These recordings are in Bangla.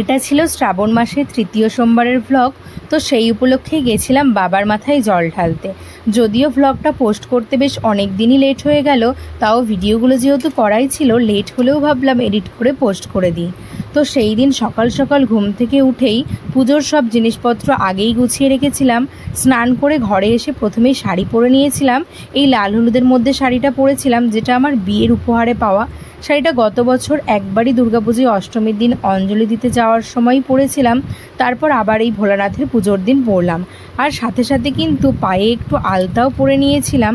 এটা ছিল শ্রাবণ মাসের তৃতীয় সোমবারের ভ্লগ তো সেই উপলক্ষেই গেছিলাম বাবার মাথায় জল ঢালতে। যদিও ভ্লগটা পোস্ট করতে বেশ অনেক দিনই লেট হয়ে গেল, তাও ভিডিওগুলো যেহেতু করাই ছিল লেট হলেও ভাবলাম এডিট করে পোস্ট করে দিই। তো সেই দিন সকাল সকাল ঘুম থেকে উঠেই পুজোর সব জিনিসপত্র আগেই গুছিয়ে রেখেছিলাম, স্নান করে ঘরে এসে প্রথমেই শাড়ি পরে নিয়েছিলাম, এই লাল হলুদের মধ্যে শাড়িটা পরেছিলাম, যেটা আমার বিয়ের উপহারে পাওয়া। শাড়িটা গত বছর একবারই দুর্গাপুজোয় অষ্টমীর দিন অঞ্জলি দিতে যাওয়ার সময় পরেছিলাম, তারপর আবার এই ভোলানাথের পুজোর দিন পরলাম। আর সাথে সাথে কিন্তু পায়ে একটু আলতাও পরে নিয়েছিলাম।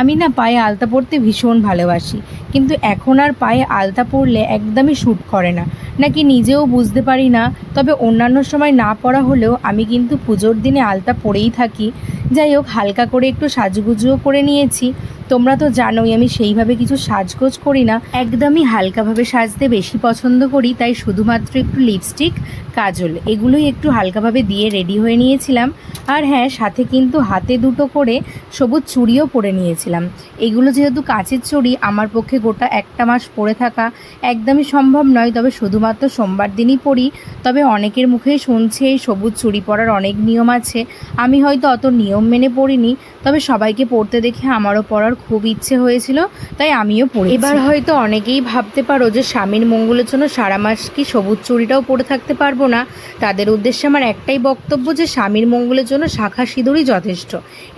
আমি না পায়ে আলতা পরতে ভীষণ ভালোবাসি, কিন্তু এখন আর পায়ে আলতা পরলে একদমই শ্যুট করে না। নাকি নিজেও বুঝতে পারি না, তবে অন্যান্য সময় না পড়া হলেও আমি কিন্তু পুজোর দিনে আলতা পরেই থাকি। যাই হোক, হালকা করে একটু সাজুগুজুও করে নিয়েছি। তোমরা তো জানোই, আমি সেইভাবে কিছু সাজগোজ করি না। একদমই হালকাভাবে সাজতে বেশি পছন্দ করি, তাই শুধুমাত্র একটু লিপস্টিক কাজল, এগুলোই একটু হালকাভাবে দিয়ে রেডি হয়ে নিয়েছিলাম। আর হ্যাঁ সাথে কিন্তু হাতে দুটো করে সবুজ চুড়িও পরে নিয়েছিলাম। এগুলো যেহেতু কাচের চুড়ি, আমার পক্ষে গোটা একটা মাস পরে থাকা একদমই সম্ভব নয়। তবে শুধুমাত্র সোমবার দিনই পরি। তবে অনেকের মুখেই শুনছি এই সবুজ চুড়ি পরার অনেক নিয়ম আছে। আমি হয়তো অত নিয়ম মেনে পড়িনি তবে সবাইকে পড়তে দেখে আমারও পড়ার খুব ইচ্ছে হয়েছিল, তাই আমিও পড়ি এবার হয়তো অনেকেই ভাবতে পারো যে স্বামীর মঙ্গলের জন্য সারা মাস কি সবুজ চুড়িটাও পরে থাকতে পারব না। তাদের উদ্দেশ্যে আমার একটাই বক্তব্য যে স্বামীর মঙ্গলের জন্য শাখা সিঁদুরই যথেষ্ট।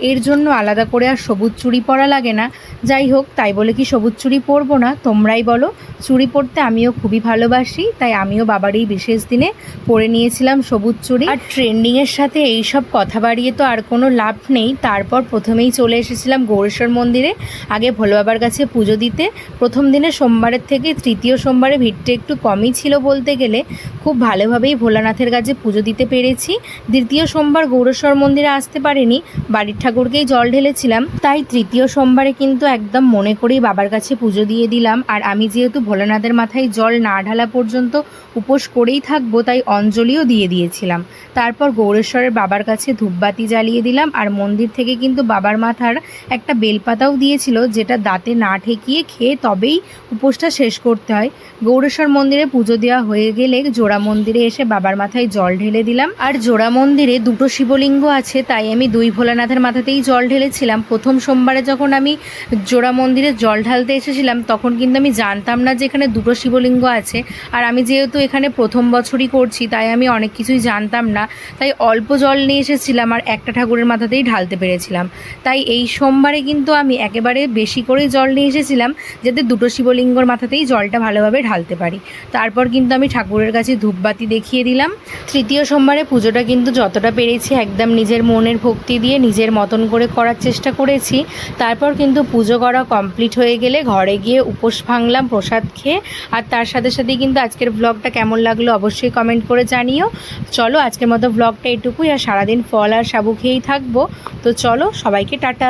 এর জন্য আলাদা করে আর সবুজ চুড়ি পরা লাগে না। যাই হোক, তাই বলে কি সবুজ চুড়ি পরবো না? তোমরাই বলো। চুড়ি পরতে আমিও খুবই ভালোবাসি, তাই আমিও বাবার এই বিশেষ দিনে পরে নিয়েছিলাম সবুজ চুড়ি। আর ট্রেন্ডিংয়ের সাথে এই সব কথা বাড়িয়ে তো আর কোনো লাভ নেই। তারপর প্রথমেই চলে এসেছিলাম গৌরেশ্বর মন্দিরে, আগে ভোলে বাবার কাছে পুজো দিতে। প্রথম দিনে সোমবারের থেকে তৃতীয় সোমবারে ভিড়টা একটু কমই ছিল বলতে গেলে। খুব ভালোভাবেই ভোলানাথের কাছে পুজো দিতে পেরেছি। দ্বিতীয় সোমবার গৌরেশ্বর মন্দিরে আসতে পারিনি, বাড়ির ঠাকুরকেই জল ঢেলেছিলাম। তাই তৃতীয় সোমবারে কিন্তু একদম মনে করেই বাবার কাছে পুজো দিয়ে দিলাম। আর আমি যেহেতু ভোলানাথের মাথায় জল না ঢালা পর্যন্ত উপোস করেই থাকব, তাই অঞ্জলিও দিয়ে দিয়েছিলাম। তারপর গৌরেশ্বরের বাবার কাছে ধূপবাতি জ্বালিয়ে দিলাম, আর মন্দির থেকে কিন্তু বাবার মাথার একটা বেলপাতাও দিয়েছিল, যেটা দাঁতে না ঠেকিয়ে খেয়ে তবেই উপোসটা শেষ করতে হয়। গৌরেশ্বর মন্দিরে পুজো দেওয়া হয়ে গেলে জোড়া মন্দিরে এসে বাবার মাথায় জল ঢেলে দিলাম। আর জোড়া মন্দিরে দুটো শিবলিঙ্গ আছে, তাই আমি দুই ভোলানাথের মাথাতেই জল ঢেলেছিলাম। প্রথম সোমবারে যখন আমি জোড়া মন্দিরে জল ঢালতে এসেছিলাম, তখন কিন্তু আমি জানতাম না যে এখানে দুটো শিবলিঙ্গ আছে, আর আমি যেহেতু এখানে প্রথম বছরই করছি, তাই আমি অনেক কিছুই জানতাম না। তাই অল্প জল নিয়ে এসেছিলাম আর একটা ঠাকুরের মাথাতেই ঢালতে পেরেছিলাম। তাই এই সোমবারে কিন্তু আমি একেবারে বেশি করে জল নিয়ে এসেছিলাম, যাতে দুটো শিবলিঙ্গর মাথাতেই জলটা ভালোভাবে ঢালতে পারি। তারপর কিন্তু আমি ঠাকুরের কাছে ধূপবাতি দেখিয়ে দিলাম। তৃতীয় সোমবারে পুজোটা কিন্তু যতটা পেরেছি, একদম নিজের মনের ভক্তি দিয়ে নিজের মতন করে করার চেষ্টা করেছি। তারপর কিন্তু পুজো করা কমপ্লিট হয়ে গেলে ঘরে গিয়ে উপোস ভাঙলাম, প্রসাদ খেয়ে আর তার সাথে সাথেই কিন্তু আজকের ব্লগটা কেমন লাগল অবশ্যই কমেন্ট করে জানিও। চলো, আজকের মতো ব্লগটা এটুকুই, আর সারাদিন ফল আর সাবু খেয়েই থাকব। তো চলো, সবাইকে টাটা।